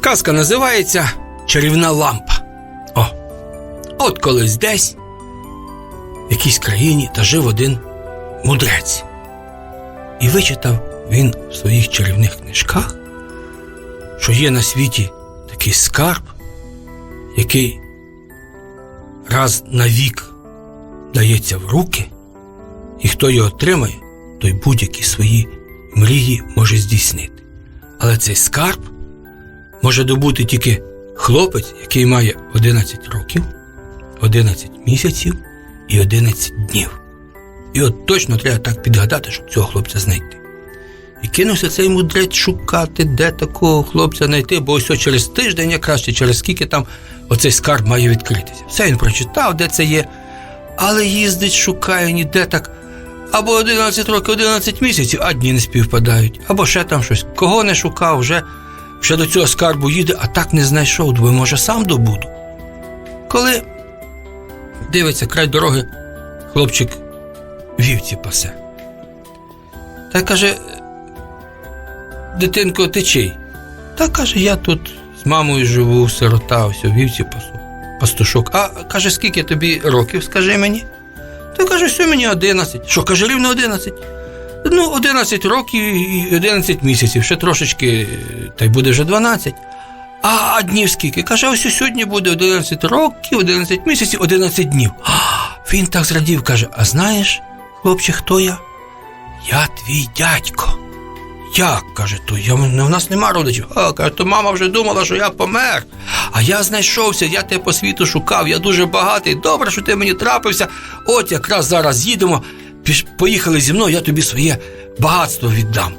Казка називається Чарівна лампа. О, от колись десь в якійсь країні та жив один мудрець. І вичитав він в своїх чарівних книжках, що є на світі такий скарб, який раз на вік дається в руки, і хто його отримає, той будь-які свої мрії може здійснити. Але цей скарб може добути тільки хлопець, який має 11 років, 11 місяців і 11 днів. І от точно треба так підгадати, щоб цього хлопця знайти. І кинувся цей мудрець шукати, де такого хлопця знайти, бо ось через тиждень, якраз чи через скільки там оцей скарб має відкритися. Все він прочитав, де це є, але їздить, шукає ніде так. Або 11 років, 11 місяців, а дні не співпадають, або ще там щось. Кого не шукав, вже, вже до цього скарбу їде, а так не знайшов, думаю, може сам добуду. Коли дивиться край дороги, хлопчик вівці пасе. Та каже, дитинко, ти чий? Та каже, я тут з мамою живу, сирота, ось вівці пасу, пастушок. А каже, скільки тобі років, скажи мені? Та каже, що мені 11. Що, каже, рівно 11? Ну, 11 років і 11 місяців, ще трошечки, та й буде вже 12. А, днів скільки? Каже, ось сьогодні буде 11 років, 11 місяців, 11 днів. А, він так зрадів, каже: А знаєш, хлопче, хто я? Я твій дядько. Як? каже, то я, в нас нема родичів. А, каже, то мама вже думала, що я помер. А я знайшовся, я тебе по світу шукав, я дуже багатий. Добре, що ти мені трапився. От якраз зараз їдемо, поїхали зі мною, я тобі своє багатство віддам.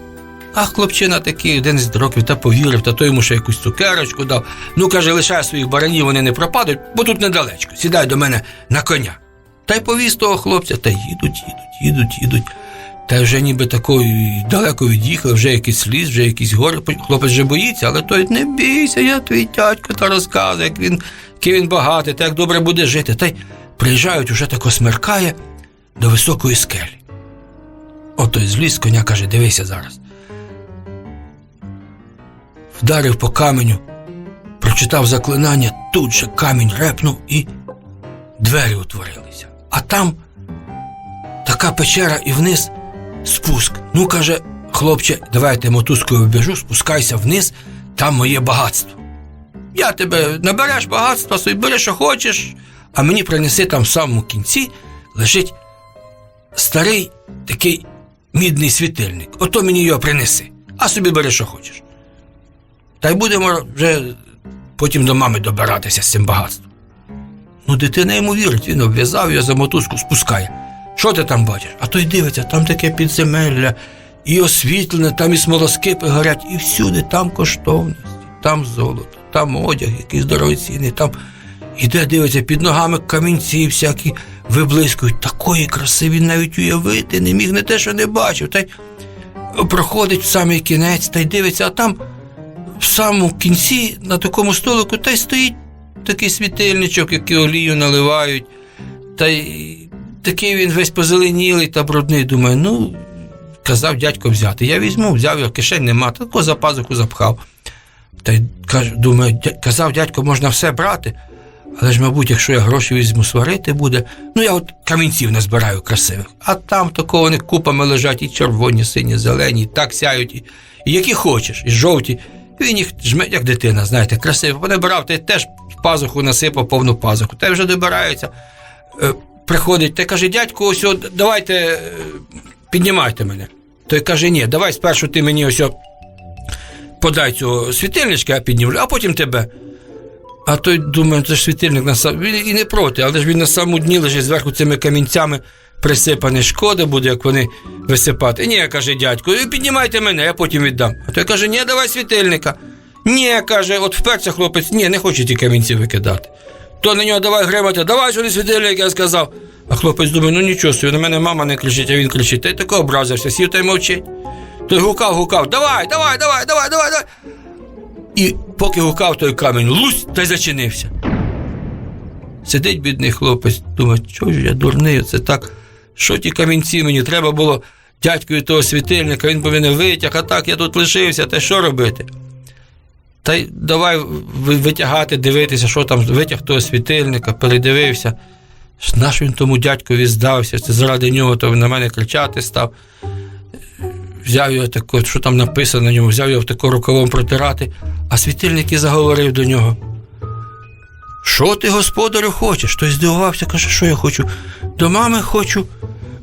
А хлопчина такий 11 років та повірив, та той йому ще якусь цукерочку дав. Ну, каже, лишай своїх баранів, вони не пропадуть, бо тут недалечко. Сідай до мене на коня. Та й повіз того хлопця, та їдуть, їдуть, їдуть, їдуть. Та вже ніби такою далеко від'їхали, вже якийсь ліс, вже якісь гори. Хлопець вже боїться, але той не бійся, я твій дядько та розказує, як він, який він багатий, та як добре буде жити. Та й приїжджають, уже тако смеркає до високої скелі. От той зліз коня каже: дивися зараз. Вдарив по каменю, прочитав заклинання, тут же камінь репнув і двері утворилися. А там така печера і вниз спуск. Ну, каже, хлопче, давай я тебе мотузкою обіжу, спускайся вниз, там моє багатство. Я тебе набереш багатства, собі бери, що хочеш, а мені принеси там в самому кінці лежить старий такий мідний світильник. Ото мені його принеси, а собі бери, що хочеш. Та й будемо вже потім до мами добиратися з цим багатством. Ну, дитина йому вірить, він обв'язав його за мотузку, спускає. Що ти там бачиш? А той дивиться, там таке підземелля, і освітлене, там і смолоскипи горять, і всюди там коштовності, там золото, там одяг, якийсь дорогоцінний, там іде, дивиться, під ногами камінці всякі виблискують. Такої краси він навіть уявити не міг, не те, що не бачив. Та й проходить в самий кінець та й дивиться, а там в самому кінці на такому столику та й стоїть такий світильничок, який олію наливають. Та й такий він весь позеленілий та брудний. Думаю, ну, казав дядько взяти. Я візьму, взяв його, кишень нема, тако за пазуху запхав. Та й думаю, казав дядько, можна все брати. Але ж, мабуть, якщо я гроші візьму, сварити буде. Ну, я от камінців назбираю красивих. А там такого вони купами лежать і червоні, сині, зелені, і так сяють, і, і які хочеш, і жовті. Він їх жме, як дитина, знаєте, красиво. Понабирав, й теж пазуху насипав повну пазуху. Та вже добираються. Е, приходить та каже, дядько, ось давайте е, піднімайте мене. Той каже, ні, давай спершу ти мені ось подай цього світильничка, я піднімлю, а потім тебе. А той думає, це ж світильник на сам... Він і не проти, але ж він на самому дні лежить зверху цими камінцями присипаний. Шкода буде, як вони висипати. Ні, каже дядько, «і піднімайте мене, я потім віддам. А той каже, ні, давай світильника. Ні, каже, от вперся хлопець, ні, не хоче ті камінці викидати. То на нього давай гремати, давай сюди світильник, я сказав. А хлопець думає, ну нічого собі, на мене мама не кричить, а він кричить. Та й тако образився, сів та й мовчить. Той гукав, гукав, давай, давай, давай, давай, давай, давай. І поки гукав той камінь, лусь та й зачинився. Сидить бідний хлопець, думає, що ж я дурний, це так. Що ті камінці мені треба було дядькові того світильника, він повинен витяг, а так я тут лишився, та що робити? Та й давай витягати, дивитися, що там витяг того світильника, передивився. Наш він тому дядькові здався, це заради нього то на мене кричати став. Взяв його тако, що там написано на ньому, взяв його тако рукавом протирати, а світильник і заговорив до нього. Що ти, господарю, хочеш? Той здивувався, каже, що я хочу? До мами хочу,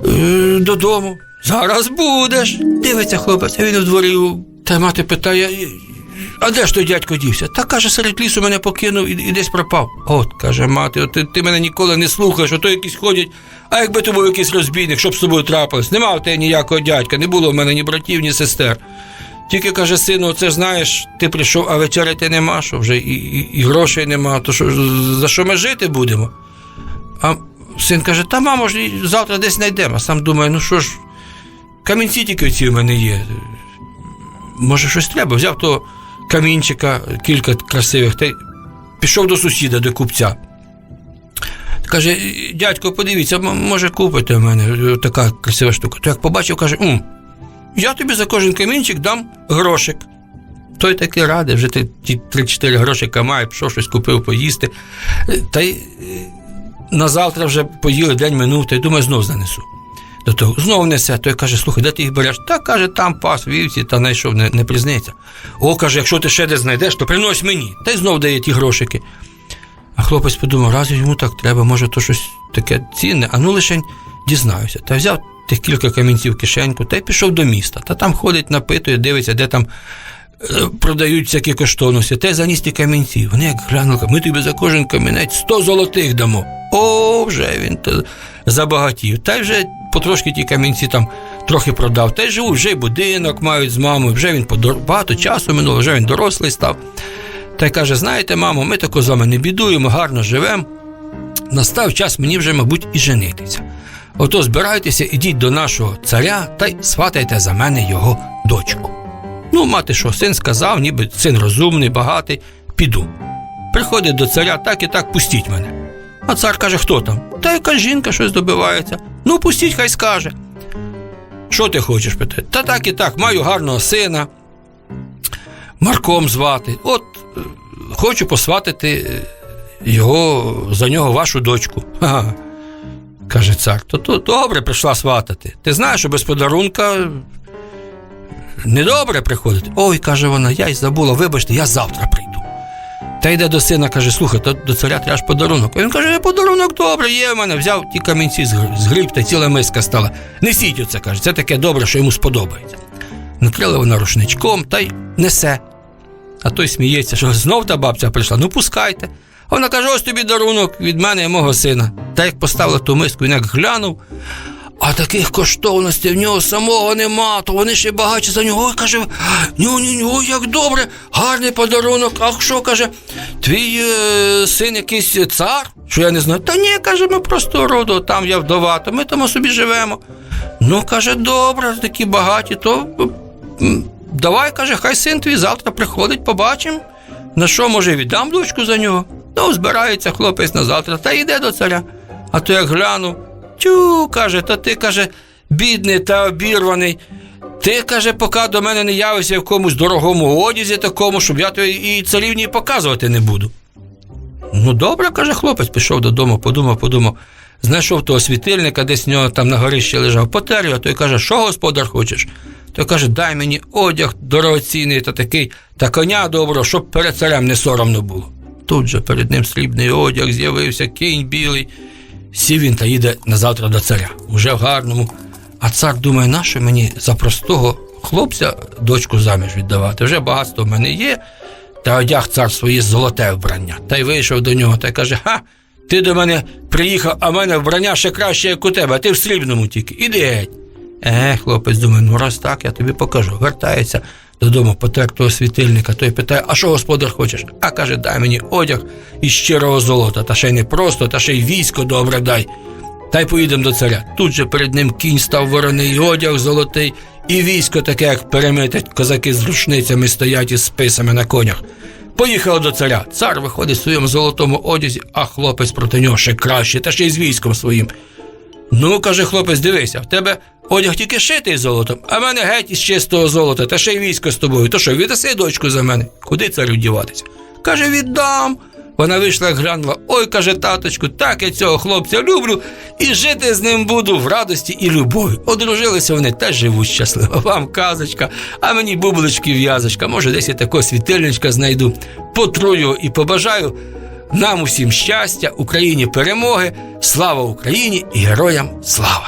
е, додому. Зараз будеш. Дивиться хлопець, а він у дворі. Та мати питає, а де ж той дядько дівся? Та каже, серед лісу мене покинув і, і десь пропав. От, каже мати, от ти, ти мене ніколи не слухаєш, ото якісь ходять, а якби то був якийсь розбійник, щоб з тобою трапилось. Нема в тебе ніякого дядька, не було в мене ні братів, ні сестер. Тільки каже, сину, це знаєш, ти прийшов, а вечеряти нема, що вже і, і, і грошей нема, то що, за що ми жити будемо? А син каже, та мамо ж завтра десь знайдемо. А сам думає, ну що ж, камінці тільки ці в мене є. Може, щось треба. Взяв того камінчика, кілька красивих, та пішов до сусіда, до купця. Каже, дядько, подивіться, може купите в мене е, така красива штука. То як побачив, каже, «М, я тобі за кожен камінчик дам грошик. Той таки радий, вже ти ті 3-4 грошика має, пішов щось купив поїсти. Е, Та й е, на завтра вже поїли, день минув, та й думаю, знов занесу. До того знов несе, той каже, слухай, де ти їх береш? Та каже, там пас, вівці, та знайшов, не, не призниться. О, каже, якщо ти ще десь знайдеш, то принось мені. Та й знов дає ті грошики. А хлопець подумав, раз йому так треба, може, то щось таке цінне, а ну лише дізнаюся. Та взяв тих кілька камінців в кишеньку та й пішов до міста. Та там ходить, напитує, дивиться, де там е, продають всякі коштовності. Та заніс ті камінці. Вони як глянули, ми тобі за кожен камінець 100 золотих дамо. О, вже він забагатів. Та вже потрошки ті камінці там трохи продав. Та й живуть, вже й будинок мають з мамою, вже він подор... багато часу минуло, вже він дорослий став. Та й каже: знаєте, мамо, ми тако з вами не бідуємо, гарно живемо. Настав час мені вже, мабуть, і женитися. Ото збирайтеся, ідіть до нашого царя та й сватайте за мене його дочку. Ну, мати що, син сказав, ніби син розумний, багатий, піду. Приходить до царя, так і так, пустіть мене. А цар каже, хто там? Та яка жінка щось добивається. Ну, пустіть, хай скаже. Що ти хочеш питає? Та так і так, маю гарного сина. Марком звати. От е, хочу посватити е, його за нього вашу дочку. Ха-ха. Каже цар, то, то добре прийшла сватати. Ти знаєш, що без подарунка недобре приходить. Ой, каже вона, я й забула, вибачте, я завтра прийду. Та йде до сина, каже, слухай, то до царя треба ж подарунок. А він каже, «Е, подарунок добре, є в мене. Взяв ті камінці з гр- з гриб та ціла миска стала. Несіть оце, каже, це таке добре, що йому сподобається. Накрила вона рушничком та й несе. А той сміється, що знов та бабця прийшла. Ну пускайте. Вона каже: ось тобі дарунок від мене і мого сина. Та як поставила ту миску, він як глянув. А таких коштовностей в нього самого нема, то вони ще багачі за нього. Ой, каже, ню, ню, ню, як добре, гарний подарунок. А що каже, твій е, син якийсь цар? Що я не знаю. Та ні, каже, ми просто роду, там я вдова, то ми там собі живемо. Ну, каже, добре, такі багаті, то давай, каже, хай син твій завтра приходить, побачимо. На що, може, віддам дочку за нього? Ну, збирається хлопець на завтра та йде до царя. А то як глянув, тю, каже, та ти, каже, бідний та обірваний. Ти, каже, поки до мене не явишся в якомусь дорогому одязі такому, щоб я тобі і царівні показувати не буду. Ну, добре, каже хлопець, пішов додому, подумав, подумав. Знайшов того світильника, десь в нього там на горищі лежав, потер його, той каже, що господар хочеш? Той каже, дай мені одяг дорогоцінний та такий, та коня доброго, щоб перед царем не соромно було. Тут же перед ним срібний одяг, з'явився кінь білий. Сів він та їде назавтра до царя, уже в гарному. А цар думає, нащо мені за простого хлопця дочку заміж віддавати? Вже багатство в мене є, та одяг цар своє золоте вбрання. Та й вийшов до нього та й каже: Ха, ти до мене приїхав, а в мене вбрання ще краще, як у тебе, ти в срібному тільки. Іди геть. Е, хлопець думає, ну раз так, я тобі покажу. Вертається додому, потер того світильника, той питає, а що господар хочеш? А каже, дай мені одяг із щирого золота, та ще й не просто, та ще й військо добре дай. Та й поїдемо до царя. Тут же перед ним кінь став вороний одяг золотий, і військо таке, як перемите, козаки з рушницями стоять із списами на конях. Поїхали до царя. Цар виходить в своєму золотому одязі, а хлопець проти нього ще краще, та ще й з військом своїм. Ну, каже хлопець, дивися, в тебе Одяг тільки шитий золотом, а мене геть із чистого золота, та ще й військо з тобою. То що, віддаси дочку за мене? Куди царю діватися? Каже, віддам. Вона вийшла, глянула. Ой, каже, таточку, так я цього хлопця люблю, і жити з ним буду в радості і любові. Одружилися вони теж живуть щасливо. Вам казочка, а мені бублички в'язочка. Може, десь я такого світильничка знайду. Потру його і побажаю нам усім щастя, Україні перемоги, слава Україні і героям слава!